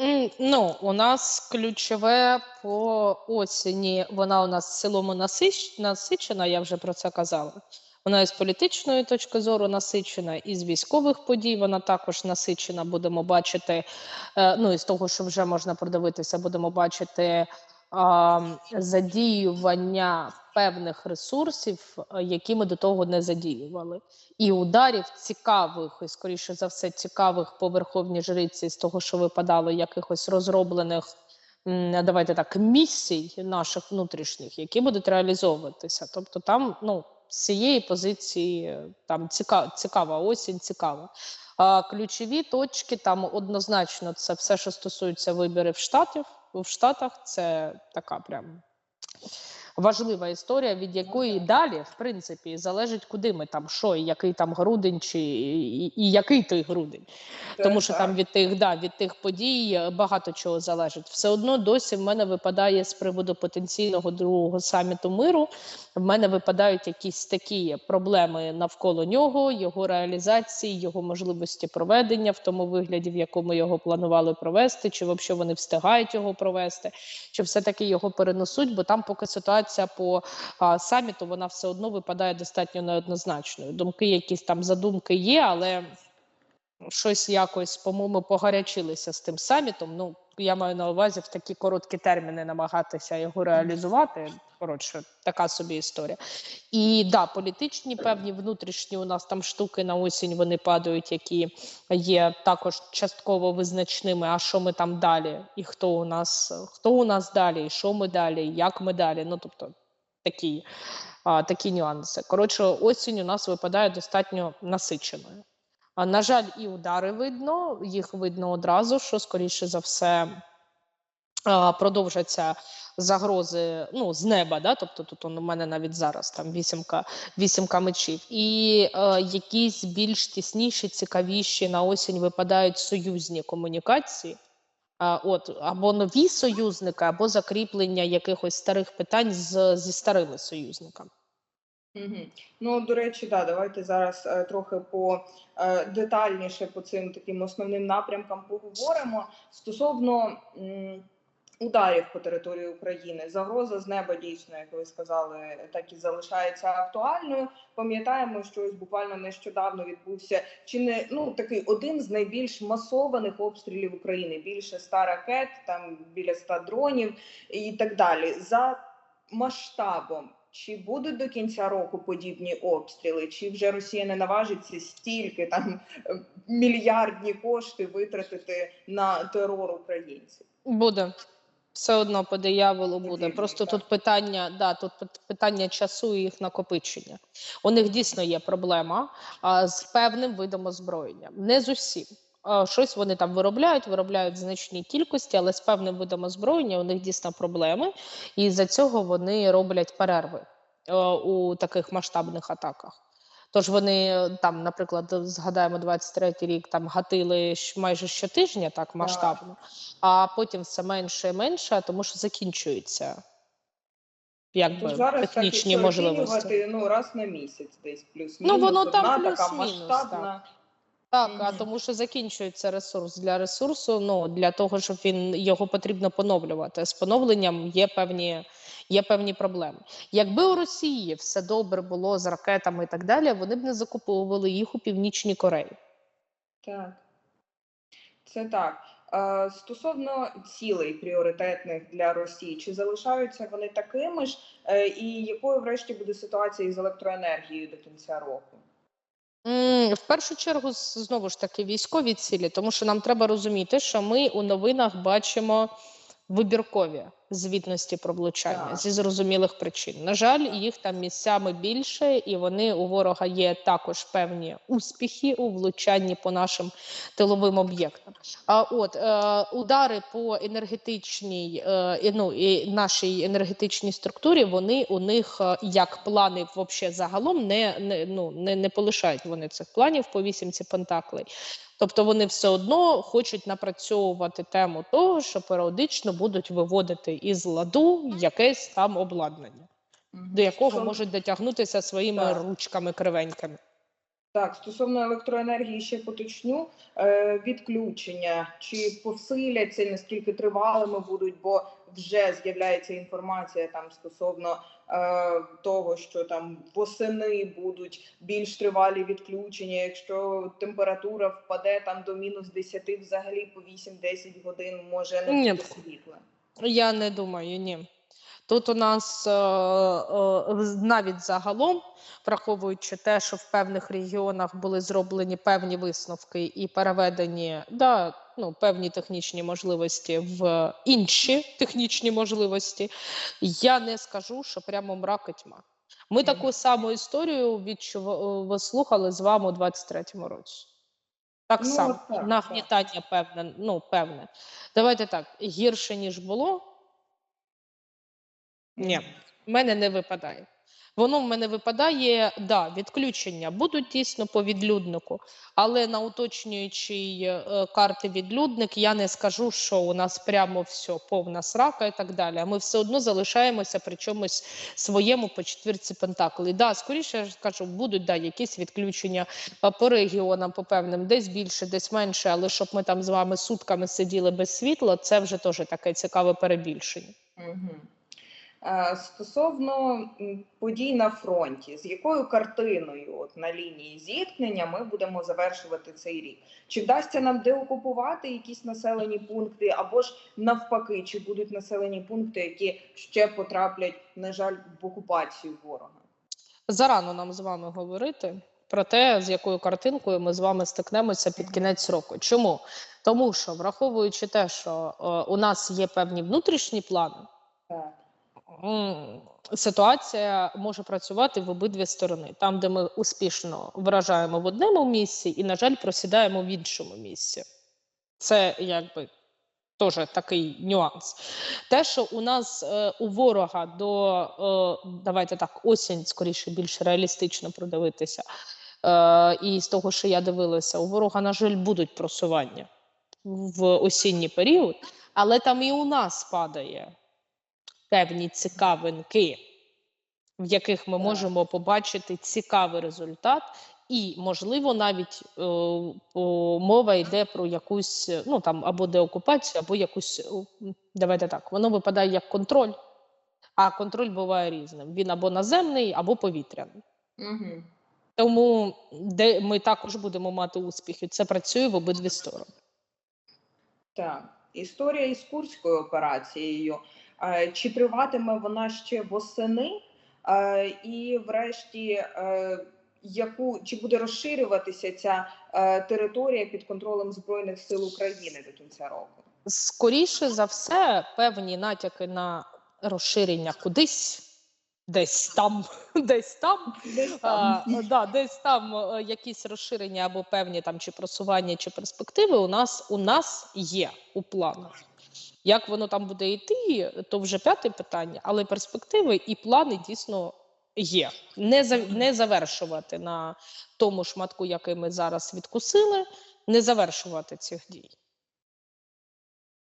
М, ну, у нас ключове по осені, вона у нас в цілому насищ насичена, я вже про це казала. Вона і з політичної точки зору насичена, і з військових подій вона також насичена. Будемо бачити, е, ну і з того, що вже можна продивитися, будемо бачити а, задіювання певних ресурсів, е, які ми до того не задіювали і ударів цікавих, і скоріше за все, цікавих по верховній жриці з того, що випадало якихось розроблених. Давайте так, місій наших внутрішніх, які будуть реалізовуватися. Тобто, там ну з цієї позиції е, там цікава, цікава осінь, цікава. А ключові точки там однозначно це все, що стосується виборів штатів в Штатах. Це така прям важлива історія, від якої далі, в принципі, залежить, куди ми там, що, і який там грудень, чи і, і який той грудень. Тому що там від тих, да, від тих подій е, багато чого залежить. Все одно досі в мене випадає з приводу потенційного другого саміту миру. В мене випадають якісь такі проблеми навколо нього, його реалізації, його можливості проведення в тому вигляді, в якому його планували провести, чи взагалі вони встигають його провести, чи все-таки його перенесуть, бо там поки ситуація по а, саміту вона все одно випадає достатньо неоднозначною. Думки, якісь там задумки є, але щось якось, по-моєму, погарячилися з тим самітом. Ну, я маю на увазі в такі короткі терміни намагатися його реалізувати. Коротше, така собі історія. І да, політичні певні внутрішні у нас там штуки на осінь вони падають, які є також частково визначними. А що ми там далі? І хто у нас, хто у нас далі, і що ми далі, як ми далі? Ну тобто такі, а, такі нюанси. Коротше, осінь у нас випадає достатньо насиченою. На жаль, і удари видно, їх видно одразу, що скоріше за все продовжаться загрози ну, з неба. Да? Тобто тут у мене навіть зараз там вісімка, вісімка мечів. І е, якісь більш тісніші, цікавіші на осінь випадають союзні комунікації. От або нові союзники, або закріплення якихось старих питань з, зі старими союзниками. Угу. Ну, до речі, да, давайте зараз е, трохи по е, детальніше по цим таким основним напрямкам поговоримо. Стосовно м, ударів по території України, загроза з неба дійсно, як ви сказали, так і залишається актуальною. Пам'ятаємо, що ось буквально нещодавно відбувся чи не ну такий один з найбільш масованих обстрілів України. Більше ста ракет, там біля ста дронів і так далі. За масштабом. Чи будуть до кінця року подібні обстріли, чи вже Росія не наважиться стільки там е, мільярдні кошти витратити на терор українців? Буде все одно по дияволу буде. Просто так. тут питання, да, тут питання часу і їх накопичення. У них дійсно є проблема а, з певним видом озброєння, не з усім. Щось вони там виробляють, виробляють в значній кількості, але з певним видом озброєння у них дійсно проблеми, і за цього вони роблять перерви е, у таких масштабних атаках. Тож вони е, там, наприклад, згадаємо 23-й рік, там гатили майже щотижня так масштабно, а потім все менше і менше, тому що закінчуються якби зараз технічні так, можливості. ну раз на місяць десь плюс Ну, воно там плюс-мінус. Так, а тому що закінчується ресурс для ресурсу. Ну для того, щоб він його потрібно поновлювати. З поновленням є певні, є певні проблеми. Якби у Росії все добре було з ракетами і так далі, вони б не закуповували їх у північній Кореї. Так, це так. Стосовно цілей пріоритетних для Росії, чи залишаються вони такими ж, Е, і якою врешті буде ситуація із електроенергією до кінця року? В першу чергу, знову ж таки, військові цілі, тому що нам треба розуміти, що ми у новинах бачимо вибіркові звітності про влучання Так. зі зрозумілих причин. На жаль, їх там місцями більше, і вони у ворога є також певні успіхи у влучанні по нашим тиловим об'єктам. А от е, удари по енергетичній е, ну, і нашій енергетичній структурі, вони у них е, як плани вообще загалом не, не, ну, не, не полишають вони цих планів по вісімці пентаклей. Тобто вони все одно хочуть напрацьовувати тему того, що періодично будуть виводити із ладу якесь там обладнання, до якого можуть дотягнутися своїми Так. ручками кривенькими. Так, стосовно електроенергії ще поточню е, відключення, чи посиляться, наскільки тривалими будуть, бо вже з'являється інформація там стосовно е, того, що там восени будуть більш тривалі відключення. Якщо температура впаде там до мінус 10, взагалі по 8-10 годин може не Ні. бути світла. Я не думаю, ні. Тут у нас е, е, навіть загалом, враховуючи те, що в певних регіонах були зроблені певні висновки і переведені да, ну, певні технічні можливості в інші технічні можливості, я не скажу, що прямо мрак і тьма. Ми таку саму історію відчув... слухали з вами у 23-му році. Так Ну, само, так, нагнітання певне, ну, певне. Давайте так, гірше, ніж було, ні, в мене не випадає. Воно в мене випадає, да, відключення будуть дійсно по відлюднику, але на уточнюючій е, карти відлюдник я не скажу, що у нас прямо все повна срака і так далі. Ми все одно залишаємося при чомусь своєму по четвірці пентаклей. Да, скоріше я ж кажу, будуть да, якісь відключення по регіонам, по певним, десь більше, десь менше, але щоб ми там з вами сутками сиділи без світла, це вже теж таке цікаве перебільшення. Угу. Стосовно подій на фронті, з якою картиною от на лінії зіткнення ми будемо завершувати цей рік? Чи вдасться нам деокупувати якісь населені пункти, або ж навпаки, чи будуть населені пункти, які ще потраплять, на жаль, в окупацію ворога? Зарано нам з вами говорити про те, з якою картинкою ми з вами стикнемося під кінець року. Чому? Тому що, враховуючи те, що е, у нас є певні внутрішні плани, ситуація може працювати в обидві сторони. Там, де ми успішно вражаємо в одному місці, і, на жаль, просідаємо в іншому місці. Це якби теж такий нюанс. Те, що у нас е, у ворога до е, давайте так, осінь скоріше більш реалістично продивитися. Е, і з того, що я дивилася, у ворога, на жаль, будуть просування в осінній період, але там і у нас падає певні цікавинки, в яких ми можемо побачити цікавий результат. І, можливо, навіть е, о, мова йде про якусь е, ну там або деокупацію, або якусь давайте так. Воно випадає як контроль, а контроль буває різним. Він або наземний, або повітряний. Угу. Тому де ми також будемо мати успіхи. Це працює в обидві сторони. Так, історія із курською операцією. Е, Чи триватиме вона ще восени? Е, І, врешті, е, яку чи буде розширюватися ця територія під контролем Збройних сил України до кінця року? Скоріше за все, певні натяки на розширення кудись, десь там, десь там. Десь А, там. да, десь там якісь розширення або певні там чи просування, чи перспективи у нас у нас є у планах. Як воно там буде йти, то вже п'яте питання, але перспективи і плани дійсно є. Не, за, не завершувати на тому шматку, який ми зараз відкусили, не завершувати цих дій.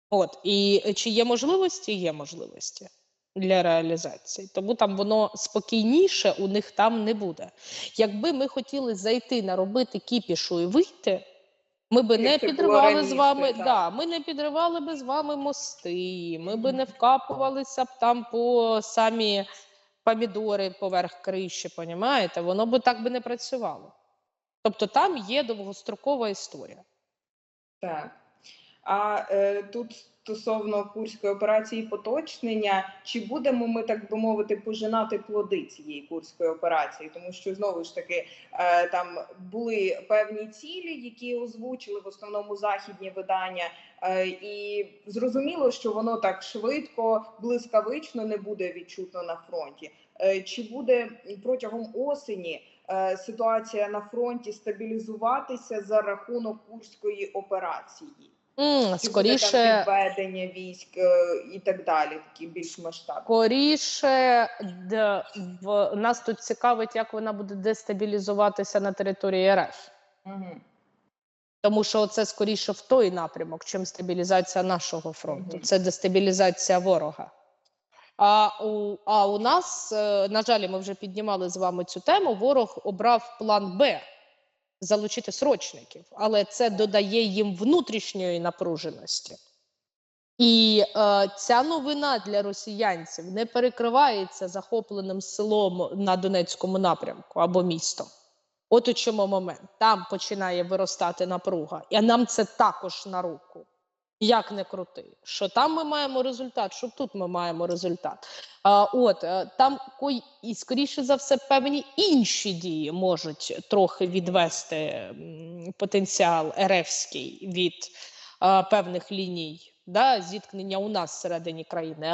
От, і чи є можливості? Є можливості для реалізації. Тому там воно спокійніше у них там не буде. Якби ми хотіли зайти наробити кіпішу і вийти, ми би не підривали з вами, так. да, ми не підривали би з вами мости, ми би не вкапувалися б там по самі помідори поверх криші, понімаєте? Воно би так би не працювало. Тобто там є довгострокова історія. Так. А е, тут стосовно курської операції поточнення, чи будемо ми, так би мовити, пожинати плоди цієї курської операції? Тому що знову ж таки е, там були певні цілі, які озвучили в основному західні видання, е, і зрозуміло, що воно так швидко, блискавично не буде відчутно на фронті. Е, чи буде протягом осені? Ситуація на фронті стабілізуватися за рахунок курської операції, Чи скоріше, там підведення військ е, і так далі, такі більш масштабні. Скоріше, д- в нас тут цікавить, як вона буде дестабілізуватися на території РФ. Угу. Тому що це скоріше в той напрямок, чим стабілізація нашого фронту. Мгм. Це дестабілізація ворога. А у, а у нас, е, на жаль, ми вже піднімали з вами цю тему. Ворог обрав план Б. залучити срочників, але це додає їм внутрішньої напруженості. І е, ця новина для росіянців не перекривається захопленим селом на Донецькому напрямку або містом. От у чому момент. Там починає виростати напруга, і нам це також на руку. Як не крути, що там ми маємо результат, що тут ми маємо результат. А, от е, там і скоріше за все певні інші дії можуть трохи відвести потенціал РФський від а, певних ліній да, зіткнення у нас всередині країни.